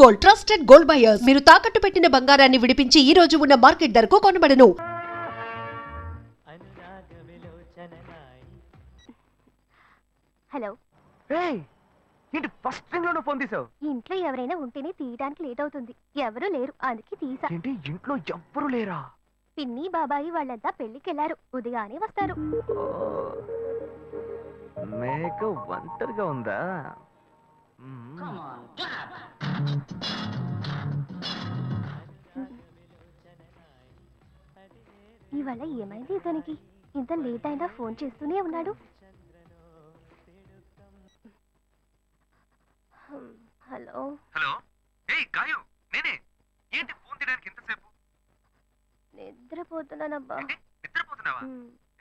Gold trusted gold buyers మీరు తాకట్టు పెట్టిన బంగారాన్ని విడిపించి ఈ రోజు ఉన్న మార్కెట్ ధరకు కొనబడను. హలో. ఏయ్ ఏంటి ఫస్ట్ రింగ్లోనే ఫోన్ తీసావు? ఇంట్లో ఎవరైనా ఉంటేనే తీయడానికి లేట్ అవుతుంది. ఎవరూ లేరు అందుకే తీసా. ఏంటి ఇంట్లో ఎవ్వరు లేరా? పిన్ని బాబాయి వాళ్ళంతా పెళ్ళికెళ్ళారు ఉదయానే వస్తారు. మేక ఒంటరిగా ఉందా? మ్మ్. ఇవాళ ఏమైంది ఇతనికి ఇంత లేట్ అయినా ఫోన్ చేస్తూనే ఉన్నాడు. హలో? హలో? ఏయ్ గాయు నేనే. ఏంటి ఫోన్ తీయడానికి ఎంతసేపు నిద్రపోతున్నానబ్బా. ఏంటి? నిద్రపోతున్నావా.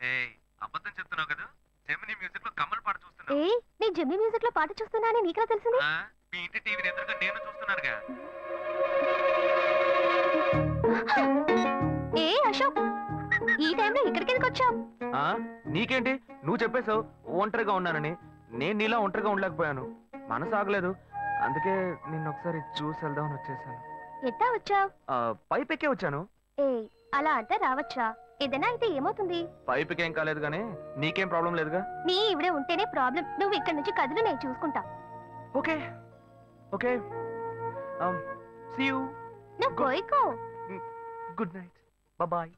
ఏయ్ అబద్ధం చెప్తున్నావు కదా. జెమిని మ్యూజిక్లో కమల్ పాట ఏ చూస్తున్నావు నీ జమ్మి మ్యూజిక్లో పాట చూస్తున్నానని నీకెలా తెలిసింది? ఆ, మీ ఇంటి టీవీని ఎదురుగా నేను చూస్తున్నానుగా. ఏ అశోక్? ఈ టైంలో ఇక్కడికి ఎందుకు వచ్చావు? ఆ నీకేంటి? నువ్వు చెప్పేశావు ఒంటరిగా ఉన్నానని. నేను నీలా ఒంటరిగా ఉండలేకపోయాను. మనసు ఆగలేదు. అందుకే నిన్న ఒకసారి చూసి వెళ్దామని వచ్చేసాను. ఎట్టా వచ్చావు? ఆ, పైప్ ఎక్కే వచ్చాను. ఏ అలా అంటే రావచ్చా? ఏదైనా అయితే ఏమవుతుంది? పైప్కి ఏం కాలేదు కానీ నీకేం ప్రాబ్లం లేదుగా? నీ ఇవిడే ఉంటేనే ప్రాబ్లం. నువ్వు ఇక్కడి నుంచి కదులు నేను చూసుకుంటా. ఓకే. ఓకే సీ యూ నువ్వు Good. పోయికో గుడ్ నైట్ బాయ్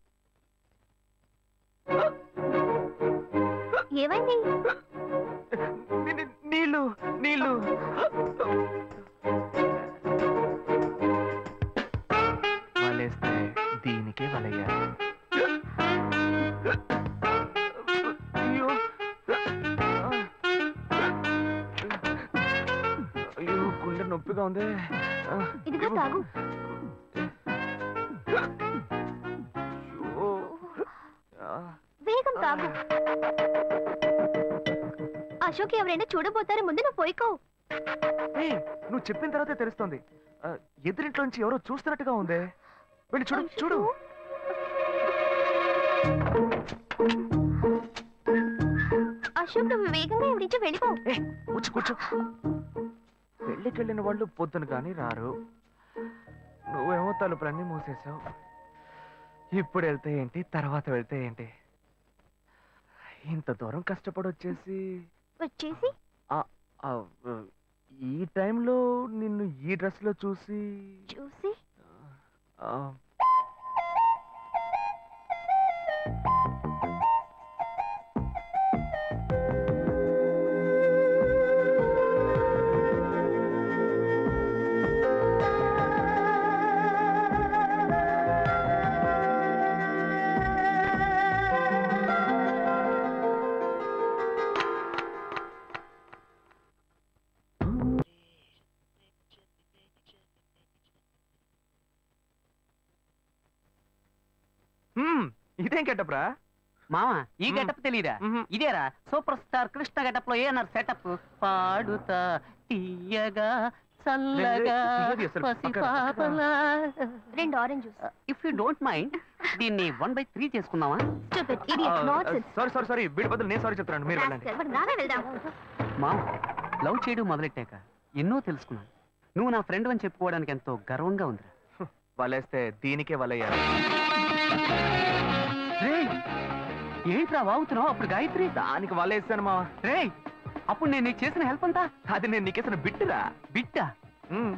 ఏమైంది నీళ్ళు నీళ్ళు. వేగం తాగు అశోక్ ఎవరైనా చూడబోతారు ముందు నువ్వు పోయికో. నువ్వు చెప్పిన తర్వాతే తెలుస్తుంది. ఆ, ఎదురింట్లో నుంచి ఎవరో చూస్తున్నట్టుగా ఉంది. వెళ్ళి చూడు చూడు. అశోక్ నువ్వు వేగంగా ఇవి నుంచి వెళ్ళిపో. కూర్చో కూర్చో. వాళ్ళు పొద్దున కానీ రారు. నువ్వేమో తలుపులన్నీ మూసేసావు ఇప్పుడు వెళ్తే ఏంటి? తర్వాత వెళ్తే ఏంటి? ఇంత దూరం కష్టపడి వచ్చేసి? వచ్చేసి ఆ, ఈ టైంలో నిన్ను ఈ డ్రెస్లో చూసి? చూసి ఇదేం కెట్టప్రా మామ ఈ. గెటప్ మ్మ్. ఇదేరా సూపర్ స్టార్ కృష్ణ గెటప్లో ఏనారు సెటప్. పాడుతా తీయగా చల్లగా రెండు orange if you don't mind దీన్ని వన్ బై త్రీ చేసుకుందామా? సారీ సారీ సారీ వీడి బదులు నేను సారీ మీరు మామ లవ్ చేయడం మొదలెట్టాక ఎన్నో తెలుసుకున్నాను. నువ్వు నా ఫ్రెండ్ అని చెప్పుకోవడానికి ఎంతో గర్వంగా ఉందిరా. వలేస్తే దీనికే వలయ్యారు. ఏంట్రా వాగుతున్నావు? అప్పుడు గాయత్రి? దానికి వలేసాను మా రేయ్ అప్పుడు నేను నీకు చేసిన హెల్ప్ అంతా? అది నేను నీకేసిన బిట్టురా. బిట్టా.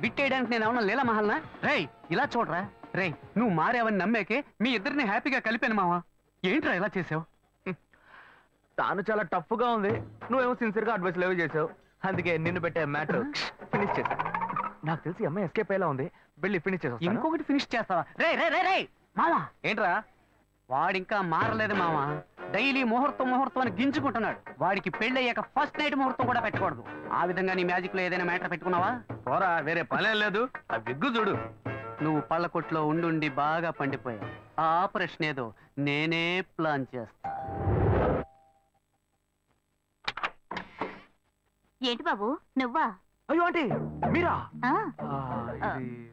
బిట్టేయడానికి నేను ఏమన్నా లీలా మహల్నా రేయ్ ఇలా చూడరా. రేయ్ నువ్వు మారావని నమ్మేకే మీ ఇద్దరిని హ్యాపీగా కలిపాను మావా. ఏంట్రా ఇలా చేసావు? తాను చాలా టఫ్గా ఉంది. నువ్వేమో సిన్సియర్గా అడ్వైస్ లేవు చేసావు. అందుకే నిన్ను పెట్టే మ్యాటర్ ఫినిష్ చేశా నాకు తెలిసి అమ్మాయి ఎస్కేప్ అయ్యేలా ఉంది. వెళ్ళి ఫినిష్ చేసా ఇంకొకటి ఫినిష్ చేస్తావా? రే రే రే రే మావా? ఏంట్రా? వాడింకా మారలేదు మావా. డైలీ ముహూర్తం ముహూర్తం అని గింజుకుంటున్నాడు. వాడికి పెళ్ళయ్యాక ఫస్ట్ నైట్ ముహూర్తం కూడా పెట్టకూడదు. ఆ విధంగా నీ మ్యాజిక్లో ఏదైనా మ్యాటర్ పెట్టుకున్నావా? పోరా వేరే పనే లేదు. ఆ విగ్గు చూడు. నువ్వు పళ్ళ కొట్లో ఉండుండి బాగా పండిపోయావు. ఆ ఆపరేషన్ ఏదో నేనే ప్లాన్ చేస్తా. ఏంటి బాబు నువ్వా? అయ్యో ఆంటీ మీరా? ఆ, ఆ, ఇది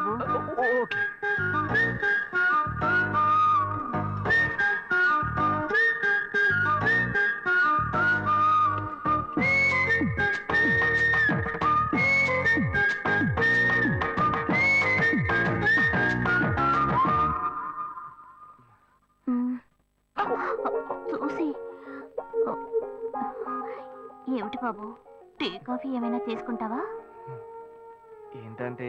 బాబు ఓకే. చూసి. ఏమిటి బాబు టీ కాఫీ ఏమైనా తీసుకుంటావా ఏంటంటే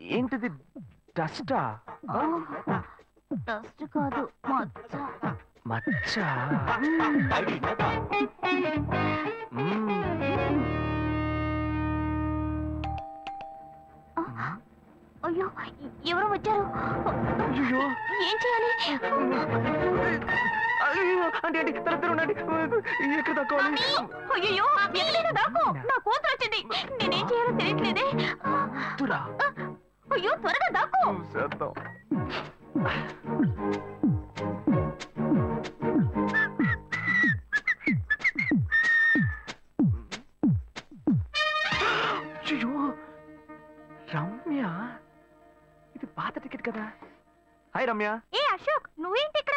ఏంటిది? డస్టా? డస్ట్ కాదు మచ్చ. మచ్చ. అయ్యో ఎవరో వచ్చారు. ఏం చేయాలి? అంటే అంటే తర తర ఉండండి. ఎక్కడ తక్కువాలి అయ్యో ఎక్కడైనా దాక్కో నా. కూతురు వచ్చింది. నేనేం చేయాలో తెలియట్లేదే. తురా అయ్యో త్వరగా చేద్దాం. అయ్యో రమ్య? ఇది పాత టికెట్ కదా. హాయ్ రమ్య ఏ అశోక్ నువ్వేంటి ఇక్కడ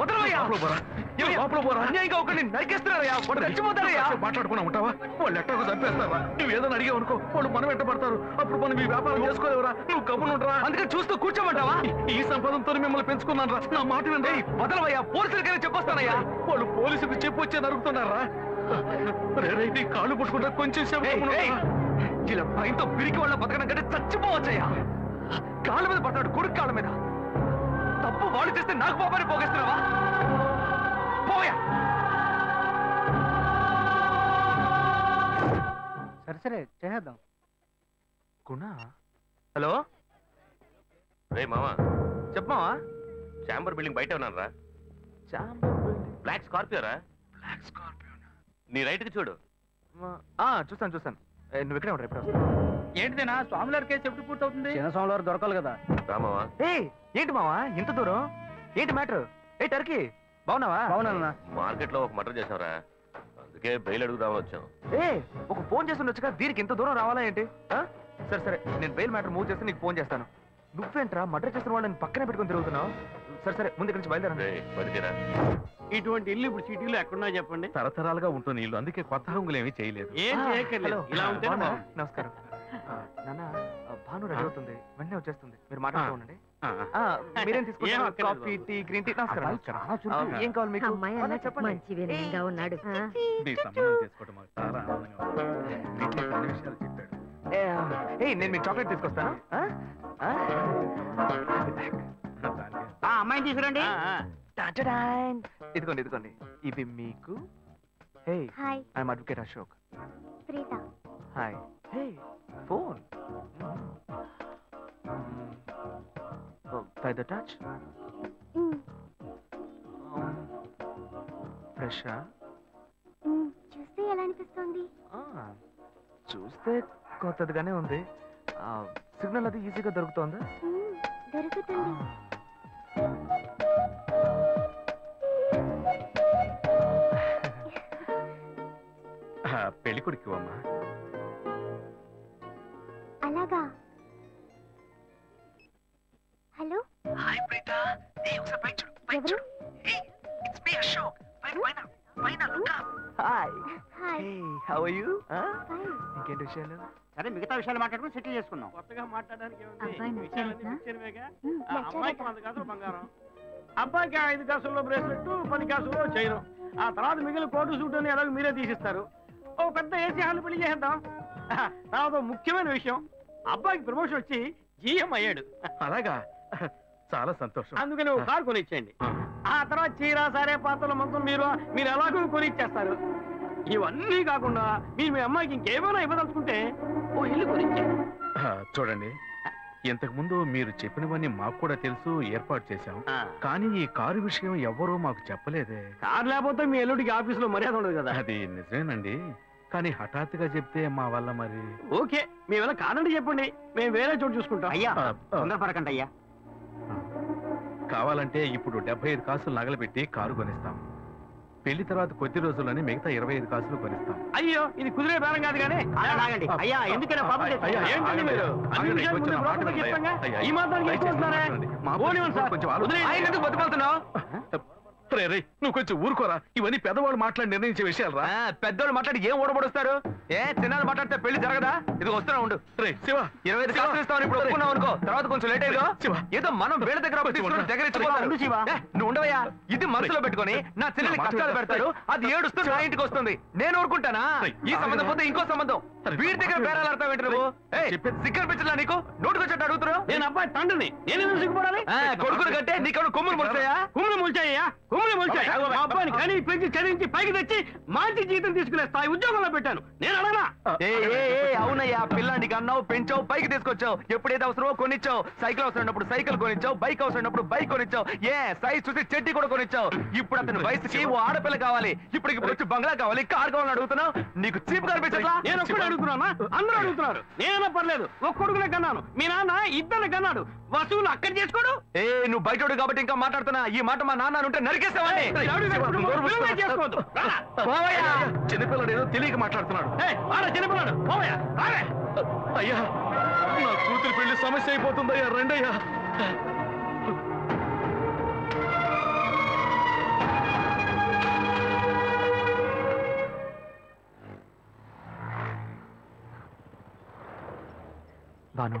వదలవయ్యా. లోపల పోరా. అన్యాయంగా ఒకరిని నరికేస్తున్నారయ్యా. వాడు మాట్లాడుకున్నా ఉంటావా? వాళ్ళు ఎట్టకు చంపేస్తారా నువ్వు ఏదైనా అనుకో వాళ్ళు మనం వెంట పడతారు అప్పుడు మనం ఈ వ్యాపారం చేసుకోలేవురా. నువ్వు అందుకని చూస్తూ కూర్చోమంటావా? ఈ సంపదంతో మిమ్మల్ని పెంచుకున్నాను రా. నా మాట వినండి ఏయ్, వదలవయ్యా. పోలీసులకైనా చెప్పొస్తానయ్యా. వాళ్ళు పోలీసులకు కాళ్ళు పుట్టుకుంటా కొంచెం? ఇలా భయంతో పిరికి వాళ్ళ బతకడం కంటే చచ్చిపోవచ్చయ్యా. కాళ్ళ మీద పడతాడు కొడుకు కాళ్ళ మీద. తప్పు వాడు చేస్తే నాకు పాపాన్ని పోగేస్తున్నావా? పోయా. సరే సరే చేసేద్దాం. గుణ? హలో? రే మామా చెప్పమావా? చాంబర్ బిల్డింగ్ బయట ఉన్నారా చాంబర్ బిల్డింగ్. బ్లాక్ స్కార్పియో రా. Black scorpion? నీ రైట్కి చూడు చూస్తాను చూస్తాను. ఏ, నువ్వు ఇక్కడే ఉంటా ఎప్పుడు వస్తావు ఏంటిదేనా? స్వామివారి కేసు ఎప్పుడు పూర్తవుతుంది? చిన్న స్వామివారు దొరకాలి కదా. రా మామా ఏయ్ ఏంటి మావా? ఇంత దూరం? ఏంటి మ్యాటర్? ఏ టర్కీ బాగున్నావా? అవునన్నా మార్కెట్లో ఒక మర్డర్ చేసావురా అందుకే బెయిల్ అడుగుదామని వచ్చాం ఏ ఒక ఫోన్ చేసి ఉండొచ్చుగా దీనికి ఇంత దూరం రావాలా ఏంటి? ఆ? సరే సరే నేను బెయిల్ మ్యాటర్ మూవ్ చేస్తే నీకు ఫోన్ చేస్తాను. నువ్వేంట్రా మర్డర్ చేసిన వాళ్ళని పక్కనే పెట్టుకొని తిరుగుతున్నావు? సరే సరే ముందు ఇక్కడి నుంచి బయలుదేరండి. రే బడితేరా ఇటువంటి ఇల్లు ఇప్పుడు సిటీలో ఎక్కడున్నా చెప్పండి. తరతరాలుగా ఉంటుంది ఇల్లు అందుకే కొత్త హంగులు ఏమీ చేయలేదు. ఏం చేయక్కర్లేదు. ఇలా? బాగుంది. నమస్కారం. నాన్న ఆ, భాను రెడీ అవుతుంది. వెంటనే వచ్చేస్తుంది. మీరు మాట్లాడుతూ ఉండండి. మీరేం తీసుకుంటారు? కాఫీ. Tea green tea? నమస్కారం ఏం కావాలి మీకు? మంచి వినయంగా ఉన్నాడు. ఏ, నేను మీకు చాక్లెట్ తీసుకొస్తాను. అమ్మాయిని తీసుకురండి. ఇదిగోండి ఇదిగోండి. ఇది మీకు. Hey hi. I'm advocate Ashok. Preetha. Hi. Hey phone by the touch ఫ్రెషా చూస్తే ఎలా అనిపిస్తుంది? చూస్తే కొత్తదిగానే ఉంది. సిగ్నల్ అది ఈజీగా దొరుకుతోందా? దొరుకుతుంది. ఆ, పెళ్ళి కొడుకు అమ్మా. అలాగా? హలో? హాయ్ ప్రీత ఏ ఒకసారి పైకి చూడు పైకి ఎవరు? చూడు. ఇట్స్ మీ అశోక్ పైన పైన పైన look hi hi hey how are you fine ఇంకేంటి విషయాలు? సరే మిగతా విషయాలు మాట్లాడుకుని సెటిల్ చేసుకుందాం. కొత్తగా మాట్లాడడానికి అబ్బాయి నచ్చాడట్నా? మ్, నచ్చాడట కాసులు బంగారం. అబ్బాయికి ఐదు కాసుల్లో బ్రేస్లెట్ పది కాసుల్లో చైను. ఆ తర్వాత మిగిలిన కోటు సూట్ అని ఎలాగో మీరే తీసిస్తారు. ఓ పెద్ద ఏసీ హాల్ పెళ్ళి చేద్దాం తర్వాత ఓ ముఖ్యమైన విషయం. అబ్బాయికి ప్రమోషన్ వచ్చి జీఎం అయ్యాడు. అలాగా? చాలా సంతోషం. అందుకని ఒక కారు కొనిచ్చేయండి. ఆ, తర్వాత చీర సరే పాత్రల మొత్తం మీరు మీరు ఎలాగో కొనిచ్చేస్తారు. ఇవన్నీ కాకుండా మీరు మీ అమ్మాయికి ఇంకేమైనా ఇవ్వదలుచుకుంటే ఓ ఇల్లు కొనిచ్చేయండి. ఆ, చూడండి. ఇంతకు ముందు మీరు చెప్పినవన్నీ మాకు కూడా తెలుసు ఏర్పాటు చేశాం. కానీ ఈ కారు విషయం ఎవ్వరూ మాకు చెప్పలేదే. కారు లేకపోతే మీ ఎల్లుడికి ఆఫీసులో మర్యాద ఉండదు కదా. అది నిజమేనండి. కానీ హఠాత్తుగా చెప్తే మా వల్ల మరి? ఓకే మేము ఎలా కాదండి చెప్పండి. మేము వేరే చోటు చూసుకుంటాం. అయ్యా తొందరపడకండి అయ్యా. కావాలంటే ఇప్పుడు డెబ్బై ఐదు కాసులు నగలబెట్టి కారు కొనిస్తాం. పెళ్ళి తర్వాత కొద్ది రోజుల్లోనే మిగతా ఇరవై ఐదు కాసులు కొనిస్తాం. అయ్యో ఇది కుదిరే బేరం కాదు కానీ. అయ్యా ఎందుకైనా పాపం అయ్యా, ఏంటండి. మీరు? అన్ని విషయాలు ముందు ఈ మాత్రానికి దయచేసి ఎక్కువ మాట్లాడండి. మా పోనివ్వండి సార్. కొంచెం ఆలోచించండి. వదిలేయండి. ఆయన ఎందుకు బతిమాలుతున్నావు రే, రే, నువ్వు కొంచెం ఊరుకోరా. ఇవన్నీ పెద్దవాళ్ళు మాట్లాడి నిర్ణయించే విషయాలు రా పెద్దోళ్ళు మాట్లాడి ఏం ఓడబడుస్తారు ఏ చిన్నాళ్ళు మాట్లాడితే పెళ్ళి జరగదా? ఇది వస్తున్నా ఉండు. రే శివ. ఇరవై ఐదు శివ, కాసులు ఇస్తామని ఇప్పుడు ఒప్పుకున్నావు అనుకో. తర్వాత కొంచెం లేట్ అయ్యో శివ. ఏదో మనం వీళ్ళ దగ్గర దగ్గర నువ్వు ఉండవయ్యా? ఇది మనసులో పెట్టుకొని నా చెల్లెలి కష్టాలు విను. పెడతారు అది ఏడుస్తూ నా ఇంటికి వస్తుంది. నేను ఊరుకుంటానా? ఈ సంబంధం. పోతే ఇంకో సంబంధం. వీడి దగ్గర బేరాలు విను. ఆడతావు ఏంటి నువ్వు? సిక్కర్ పిచ్చలా నీకు? నోటుకు వచ్చేట్టు అడుగుతున్నావు? నేను అబ్బాయి తండ్రిని. నేను సిగ్గుపడాలి? ఆ, కొడుకుని కంటే నీకెవరు కొమ్ములు ముడిచాయా కుమ్ములు మొలిచాయ్యా? మొలిచాయి. మా అబ్బాయిని కానీ పెంచి చదివించి పైకి తెచ్చి మంచి జీతం తీసుకునే స్థాయి ఉద్యోగంలో పెట్టాను. నేను ఏ అవునయ్యా పిల్లానికి అన్నావు పెంచావు పైకి తీసుకొచ్చావు. ఎప్పుడైతే అవసరమో కొనిచ్చావు. సైకిల్ అవసరం ఉన్నప్పుడు సైకిల్ కొనిచ్చావు. బైక్ అవసరం ఉన్నప్పుడు బైక్ కొనిచ్చావు. ఏ సైజ్ చూసి చెట్టి కూడా కొనిచ్చావు. ఇప్పుడు అతని వయసుకి ఓ ఆడపిల్ల కావాలి. ఇప్పుడు ఇప్పుడు వచ్చి బంగ్లా కావాలి. కార్ కావాలని అడుగుతున్నావు. నీకు చీప్ కనిపించట్లా? నేను ఒక్కడే అడుగుతున్నానా? అందరూ అడుగుతున్నారు. నేనైనా పర్లేదు. ఒక్క కొడుకునే కన్నాను. మీ నాన్న ఇద్దరు కన్నాడు. వసూలు అక్కడ చేసుకోడు? ఏ నువ్వు బయటోడు కాబట్టి ఇంకా మాట్లాడుతున్నా. ఈ మాట మా నాన్న ఉంటే నరికేస్తావని చిన్నపిల్లడు ఏదో తెలియక మాట్లాడుతున్నాడు. చిన్నపిల్లడు. అయ్యా నా కూతురు పెళ్ళి సమస్య అయిపోతుందయ్యా రెండయ్యా. బాను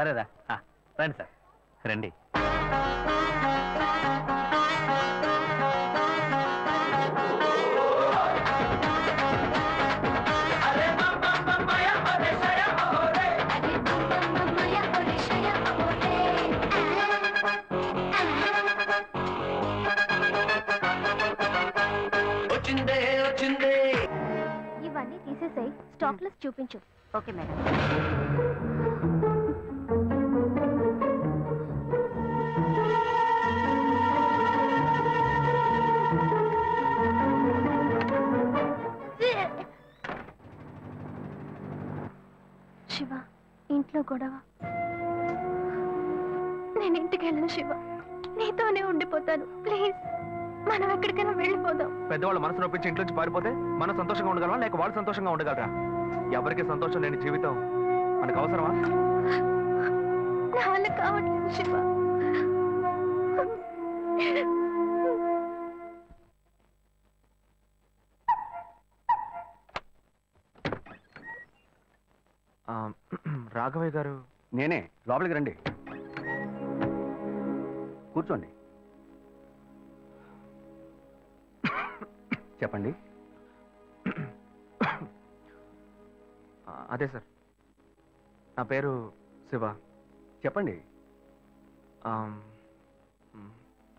సరేరా. రండి సార్. రండి. ఇవన్నీ తీసేసాయి. స్టాక్ లిస్ట్ చూపించు. Okay madam. శివ ఇంట్లో గొడవ. నేను ఇంటికి వెళ్ళను శివ. నీతోనే ఉండిపోతాను. ప్లీజ్ మనం ఎక్కడికైనా వెళ్ళిపోదాం. పెద్దవాళ్ళు మనసు నొప్పించి ఇంట్లో నుంచి పారిపోతే మనం సంతోషంగా ఉండగలమా? లేక వాళ్ళు సంతోషంగా ఉండగలరా? ఎవరికి సంతోషం లేని జీవితం మనకు అవసరమా? నా వల్ల కావట్లేదు శివ. రాఘవయ్య గారు. నేనే లోపలికి రండి. కూర్చోండి. చెప్పండి. అదే సార్. నా పేరు శివ. చెప్పండి.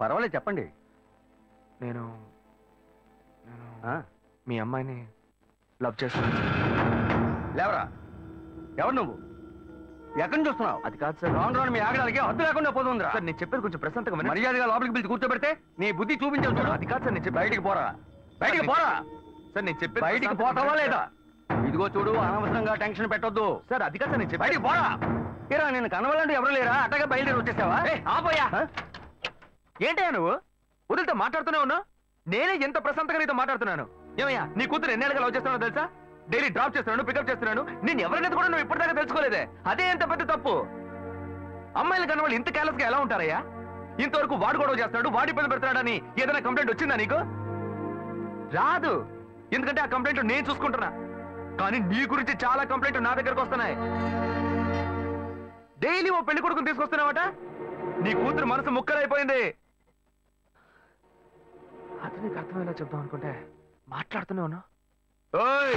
పర్వాలేదు చెప్పండి. నేను మీ అమ్మాయిని లవ్ చేస్తాను. లేవరా? ఎవరు నువ్వు? ఎక్కడి చూస్తున్నావు అది కాదు సార్. రాను రాను మీ ఆగడానికి హద్దు లేకుండా పోతుందిరా. సార్ నేను చెప్పేది కొంచెం ప్రశాంతంగా వినండి. మర్యాదగా లోపలికి పిలిచి కూర్చోబెడితే నీ బుద్ధి చూపించావు చూడు. అది కాదు సార్ నేను చెప్పేది బయటికి పోరా. బయటికి పోరా. సార్ నేను చెప్పేది బయటికి ప్రశాంతంగా పోతావా వినండి లేదా? సార్. ఇదిగో చూడు అనవసరంగా టెన్షన్ పెట్టొద్దు. సార్ అది కాదు సార్ నేను చెప్పేది బయటికి పోరా. ఏరా నేను కనవాలంటే ఎవరు లేరా? అట్టగా బయలుదేరి వచ్చేసావా? ఆపోయా? ఏంటయ్యా నువ్వు? వదిలితే మాట్లాడుతూనే ఉన్నా నేనే ఎంత ప్రశాంతంగా నీతో మాట్లాడుతున్నాను? ఏమయ్యా నీ కూతురు ఎన్నేళ్ళగా లవ్ చేస్తున్నానో తెలుసా? డైలీ డ్రాప్ చేస్తున్నాను పికప్ చేస్తున్నాను. నేను ఎవరనేది కూడా నువ్వు ఇప్పటిదాకా తెలుసుకోలేదే. అదే ఎంత పెద్ద తప్పు? అమ్మాయిలు కన్నా వాళ్ళు ఇంత careless గా ఎలా ఉంటారయ్యా? ఇంతవరకు వాడు గొడవ చేస్తున్నాడు వాడి పని పెడుతున్నాడని ఏదైనా కంప్లైంట్ వచ్చిందా నీకు? రాదు. ఎందుకంటే ఆ కంప్లైంట్ నేను చూసుకుంటున్నా. కానీ నీ గురించి చాలా కంప్లైంట్ నా దగ్గరకు వస్తున్నాయి. డైలీ ఓ పెళ్ళి కొడుకుని తీసుకొస్తున్నావట? నీ కూతురు మనసు ముక్కలైపోయింది. అతనికి అర్థమయ్యేలా చెప్దాం అనుకుంటే మాట్లాడుతూనే ఉన్నా ఓయ్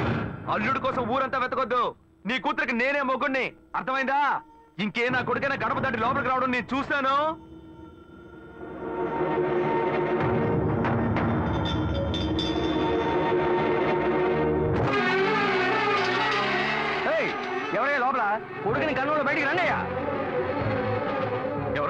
అల్లుడు కోసం ఊరంతా వెతకొద్దు. నీ కూతురికి నేనే మొగ్గుణ్ణి అర్థమైందా? ఇంకే నా కొడుకైనా గడప దాటి లోపలికి రావడం నేను చూశాను. ఏయ్, ఎవరయ్యా లోపల? కొడుకుని కన్నులో బయటికి రండియ్యా.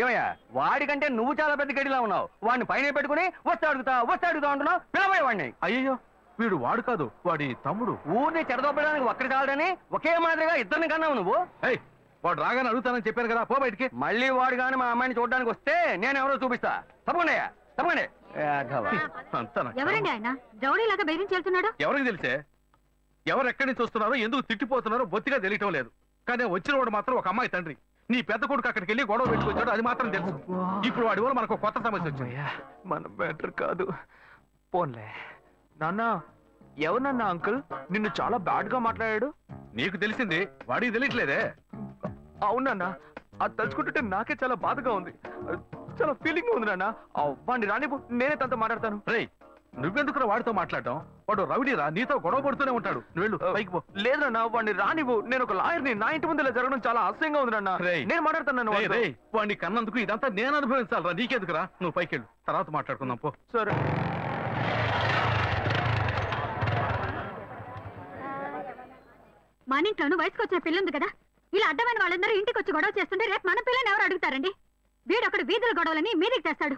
ఏమయ్యా వాడికంటే నువ్వు చాలా పెద్ద గడిలా ఉన్నావు. వాడిని పైన పెట్టుకుని వస్తే అడుగుతా వస్తే అడుగుతా అంటున్నావు. పిలవయ్య వాడిని. అయ్యో వీడు వాడు కాదు వాడి తమ్ముడు. ఊరిని చెడదొప్పడానికి ఒక్కడి చాలడని ఒకే మాదిరిగా ఇద్దరిని కన్నావు నువ్వు. ఏయ్ వాడు రాగానే అడుగుతానని చెప్పాను కదా పో బయటికి. మళ్ళీ వాడు కానీ మా అమ్మాయిని చూడడానికి వస్తే నేను ఎవరో చూపిస్తా. తప్పకుండా తప్పకుండా ఎవరండి ఆయన? ఎవరికి తెలిసే? ఎవరు ఎక్కడి నుంచి వస్తున్నారో ఎందుకు తిట్టిపోతున్నారో బొత్తిగా తెలియటం లేదు. కానీ వచ్చిన వాడు మాత్రం ఒక అమ్మాయి తండ్రి. నీ పెద్ద కొడుకు అక్కడికి వెళ్ళి గొడవ పెట్టుకొచ్చాడు అది మాత్రం తెలుసు. ఇప్పుడు వాడి వల్ల మనకు కొత్త సమస్య వచ్చింది. మన బెటర్ కాదు. పోన్లే. నాన్న ఎవరన్నా అంకుల్? నిన్ను చాలా బ్యాడ్గా మాట్లాడాడు. నీకు తెలిసింది వాడికి తెలియట్లేదే. అవునన్నా అది తలుచుకుంటుంటే నాకే చాలా బాధగా ఉంది. చాలా ఫీలింగ్ ఉంది నాన్న. వాడిని రానివ్వు నేనే తనతో మాట్లాడతాను. రేయ్ నువ్వెందుకు వాడితో మాట్లాడటం వాడు రౌడీరా నీతో గొడవ పడుతూనే ఉంటాడు. నువ్వు వెళ్ళు పైకి పో. లేదు నాన్న వాడిని రానివ్వు. నేను ఒక లాయర్ని నా ఇంటి ముందు ఇలా జరగడం చాలా అసహ్యంగా ఉంది నాన్న. రేయ్. నేను మాట్లాడుతున్నాను వాడిని కన్నందుకు ఇదంతా నేను అనుభవించాలరా నీకెందుకురా? నువ్వు పైకి వెళ్ళు తర్వాత మాట్లాడుకుందాం పో. సరే. మన ఇంట్లోనూ వయసుకు వచ్చిన పిల్ల ఉంది కదా? ఇలా అడ్డమైన వాళ్ళందరూ ఇంటికి వచ్చి గొడవ చేస్తుంటే రేపు మన పిల్లని ఎవరు అడుగుతారండి? వీడొకడు వీధుల గొడవలని మీదికి తెస్తాడు.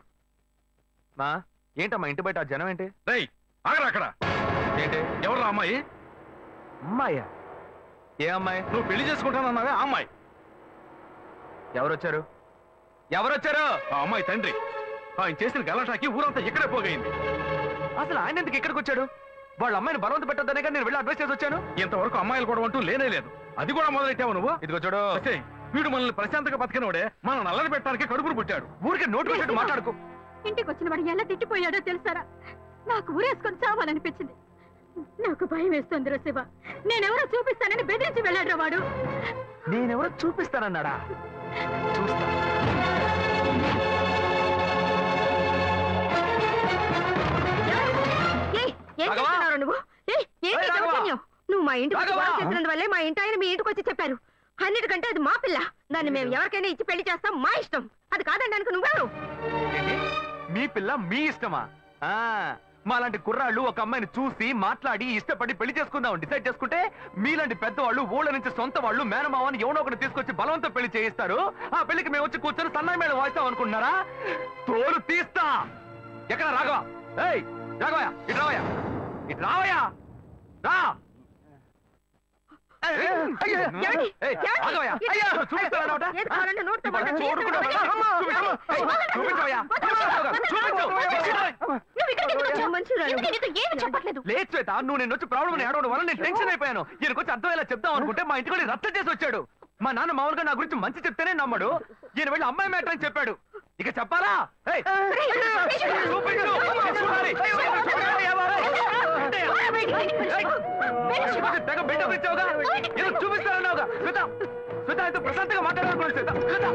మా ఏంటమ్మా ఇంటి బయట ఆ జనం ఏంటి? రేయ్ ఆగరా అక్కడ. ఏంటి? ఎవరు అమ్మాయి? అమ్మాయ్యా ఏ అమ్మాయి? నువ్వు పెళ్ళి చేసుకుంటానన్నావే ఆ అమ్మాయి. ఎవరు వచ్చారు ఎవరు వచ్చారు ఆ అమ్మాయి తండ్రి. ఆయన చేసిన గలాటాకి ఊరంతా ఇక్కడే పోగైంది. అసలు ఆయన ఎందుకు ఇక్కడికి వచ్చాడు? వాళ్ళ అమ్మాయిని బలవంత పెట్టొద్దనే కానీ నేను వెళ్ళి అడ్వైస్ చేసి వచ్చాను. ఇంతవరకు అమ్మాయిలు కూడా అంటూ లేనే లేదు. అది కూడా మొదలెట్టావు నువ్వు? ఇదిగో చూడు. వీడు మనల్ని ప్రశాంతంగా బతికినోడే మన నల్లని పెట్టడానికి కడుపును పుట్టాడు. ఊరికే నోటు పెట్టట్టు మాట్లాడుకో. ఇంటికి వచ్చిన వాడు ఎలా తిట్టిపోయాడో తెలుసారా? నాకు ఊరేసుకొని చావాలనిపించింది. నాకు భయం వేస్తుంది శివ. నేనెవరో చూపిస్తానని బెదిరించి వెళ్ళాడు వాడు. నేనెవరో చూపిస్తానన్నాడా? చూస్తా. ఏం రాఘవా! చేస్తున్నావు నువ్వు? ఏయ్, ఏంటి ఏయ్, రాఘవా! దౌర్జన్యం? నువ్వు మా ఇంటికి వచ్చి రాఘవా! గొడవ చేసినందువల్లే మా ఇంటి ఆయన మీ ఇంటికి వచ్చి చెప్పారు. అన్నిటికంటే అది మా పిల్ల. దాన్ని మేము ఎవరికైనా ఇచ్చి పెళ్ళి చేస్తాం మా ఇష్టం. అది కాదనడానికి నువ్వెవరు? ఏంటి? మీ పిల్ల మీ ఇష్టమా? ఆ మాలాంటి కుర్రాళ్ళు ఒక అమ్మాయిని చూసి మాట్లాడి ఇష్టపడి పెళ్ళి చేసుకుందాం డిసైడ్ చేసుకుంటే మీలాంటి పెద్దవాళ్ళు ఊళ్ళ నుంచి సొంత వాళ్ళు మేనమావని ఎవనో ఒకటి తీసుకొచ్చి బలవంతం పెళ్ళి చేయిస్తారు. ఆ పెళ్ళికి మేము వచ్చి కూర్చొని సన్నాయి మేడం వాయిస్తాం అనుకుంటున్నారా? తోలు తీస్తా. ఎక్కడ? రాఘవ. ఏయ్ రాఘవయ్య ఇటు రావయ్యా. ఇటు రావయ్య. రా. లేదు శ్వేత నువ్వు నేను వచ్చి ప్రాబ్లం ఏడవడం వల్ల నేను టెన్షన్ అయిపోయాను. ఈయనకు వచ్చి అర్థమయ్యేలా చెప్దాం అనుకుంటే మా ఇంటికి రద్ద చేసి వచ్చాడు. మా నాన్న మామూలుగా నా గురించి మంచి చెప్తేనే నమ్మడు. ఈయన వెళ్ళి అమ్మాయి మ్యాటర్ అని చెప్పాడు. ఇక చెప్పాలా? చూపిస్తానన్నావుగా. శ్వేత శ్వేత అయితే ప్రశాంతంగా మాట్లాడాలనుకున్నాను శ్వేత శ్వేత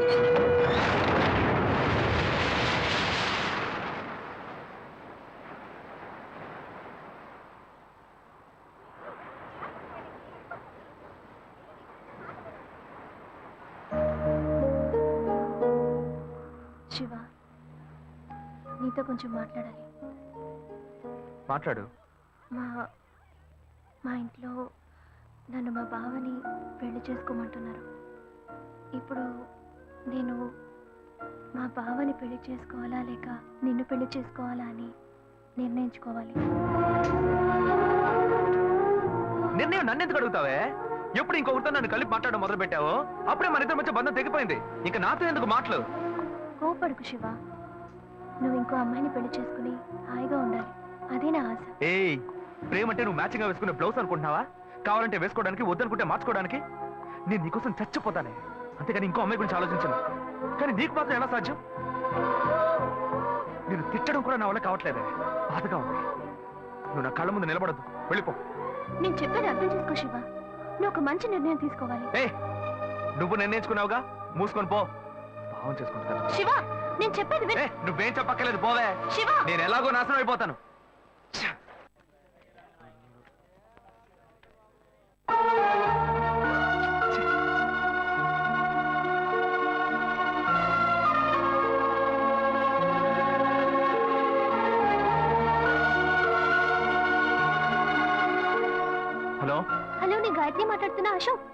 నీతో కొంచెం మాట్లాడాలి. మాట్లాడు. మా మా ఇంట్లో నన్ను మా బావని పెళ్ళి చేసుకోమంటున్నారు. ఇప్పుడు నేను మా బావని పెళ్ళి చేసుకోవాలా లేక నిన్ను పెళ్ళి చేసుకోవాలా అని నిర్ణయించుకోవాలి. నిర్ణయం నన్ను ఎందుకు అడుగుతావే? ఎప్పుడు ఇంకొకరితో నన్ను కలిపి మాట్లాడడం మొదలు పెట్టావో అప్పుడే మన ఇద్దరి మధ్య బంధం తెగిపోయింది. ఇంకా నాతో ఎందుకు మాటలు కోపడుకు శివ. నువ్వు ఇంకో అమ్మాయిని పెళ్ళి చేసుకుని హాయిగా ఉండాలి. అదే నా ఆశ. ఏయ్ ప్రేమ అంటే నువ్వు మ్యాచింగ్గా వేసుకునే బ్లౌజ్ అనుకుంటున్నావా? కావాలంటే వేసుకోవడానికి వద్దనుకుంటే మార్చుకోవడానికి. నేను నీకోసం చచ్చిపోతానే. అంతేగాని ఇంకో అమ్మాయి గురించి ఆలోచించను. కానీ నీకు మాత్రం ఎలా సాధ్యం? నేను తిట్టడం కూడా నా వల్ల కావట్లేదే. బాధగా ఉంది. నువ్వు నా కళ్ళ ముందు నిలబడద్దు. వెళ్ళిపో. నేను చెప్పేది అర్థం చేసుకో శివ. నువ్వు ఒక మంచి నిర్ణయం తీసుకోవాలి. ఏ నువ్వు నిర్ణయించుకున్నావుగా? మూసుకొని పో. భావం చేసుకుంటాను శివ నేను చెప్పేది విను. ఏ నువ్వేం చెప్పక్కర్లేదు పోవే. శివ. నేను ఎలాగో నాశనం అయిపోతాను. ఛ! హలో? హలో నేను గాయత్రి మాట్లాడుతున్నా అశోక్.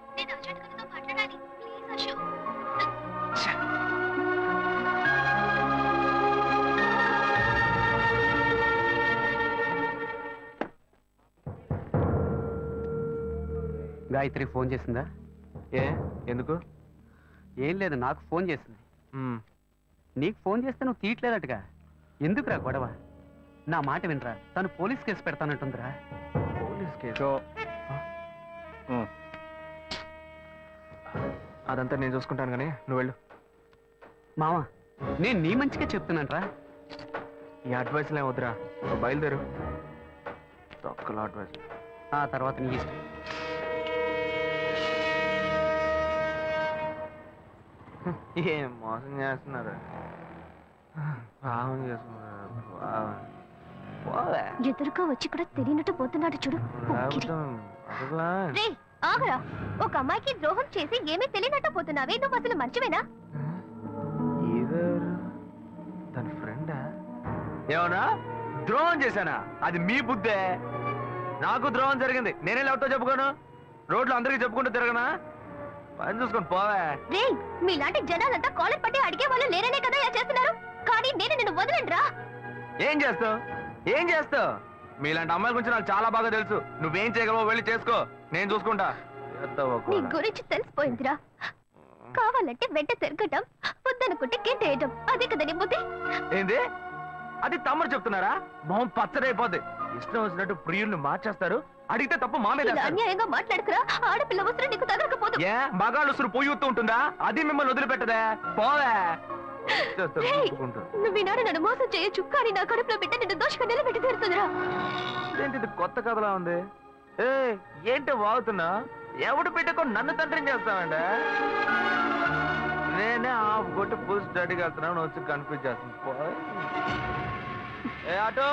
గాయత్రి ఫోన్ చేసిందా? ఏ? ఎందుకు? ఏం లేదు నాకు ఫోన్ చేసింది. నీకు ఫోన్ చేస్తే నువ్వు తీయట్లేదటగా. ఎందుకురా గొడవ? నా మాట వినరా. తను పోలీస్ కేసు పెడతానంటుందిరా. Police case? అదంతా నేను చూసుకుంటాను కానీ నువ్వు వెళ్ళు. మావా నేను నీ మంచిగా చెప్తున్నానరా. ఈ అడ్వైస్లే వద్దురా. బయలుదేరు. తొక్కల అడ్వైస్. ఆ తర్వాత నీ ఇష్టం. ఏం మోసం చేస్తున్నారు? భావం చేస్తున్నారు పోవే. ఎదురుగా వచ్చి కూడా తెలియనట్టు పోతున్నాడు చూడు. ఆగరా. ఒక అమ్మాయికి ద్రోహం చేసి ఏమీ తెలియనట్టు పోతున్నావే? నువ్వు అసలు ఇదెవరు తన ఫ్రెండా? ఏమన్నా? ద్రోహం చేశానా? అది మీ బుద్ధే. నాకు ద్రోహం జరిగింది. నేనే లేవటో చెప్పుకోను. రోడ్లు అందరికీ చెప్పుకుంటూ తిరగనా? పని చూసుకొని పోవే. రే మీలాంటి జనాలంతా కాలర్ పట్టి అడిగే వాళ్ళు లేరనే కదా ఇలా చేస్తున్నారు? కానీ నేను నిన్ను వదలండ్రా. ఏం చేస్తావు? ఏం చేస్తావు? మీలాంటి అమ్మాయిల గురించి నాకు చాలా బాగా తెలుసు. నువ్వేం చేయగలవో వెళ్ళి చేసుకో. నేను చూసుకుంటా. చేస్తావా నీ కూడా? గురించి తెలిసిపోయిందిరా. కావాలంటే వెంట తిరగటం వద్దనుకుంటే గెంటేయటం. అదే కదా నీ బుద్ధి? ఏంది? అది తమ్ముడు చెప్తున్నారా? మొహం పచ్చడైపోద్ది ఇష్టం వచ్చినట్టు ప్రియుల్ని మార్చేస్తారు అడిగితే తప్పు మా మీద ఇలా. అన్యాయంగా మాట్లాడుకురా ఆడపిల్ల వస్త్రం నీకు తగలకపోదు. ఏ మగాళ్ళు ఉసురు ఉంటుందా? అది మిమ్మల్ని వదిలిపెట్టదే. పోవే. రేయ్! నువ్వు ఈనాడు నన్ను మోసం చేయొచ్చు కానీ నా కడుపులో బిడ్డ నిన్ను దోషగా నిలబెట్టి తీరుతుందిరా. ఇది కొత్త కథలా ఉంది? ఏ ఏంటి వాగుతున్నా? ఎవడు పెట్టుకో నన్ను తండ్రిని చేస్తావంటే? నేనే ఆఫ్ కొట్టి ఫుల్ స్టడీకి వెళ్తున్నాను వచ్చి కన్ఫ్యూజ్ చేస్తుంది పోయ్. ఏ ఆటో.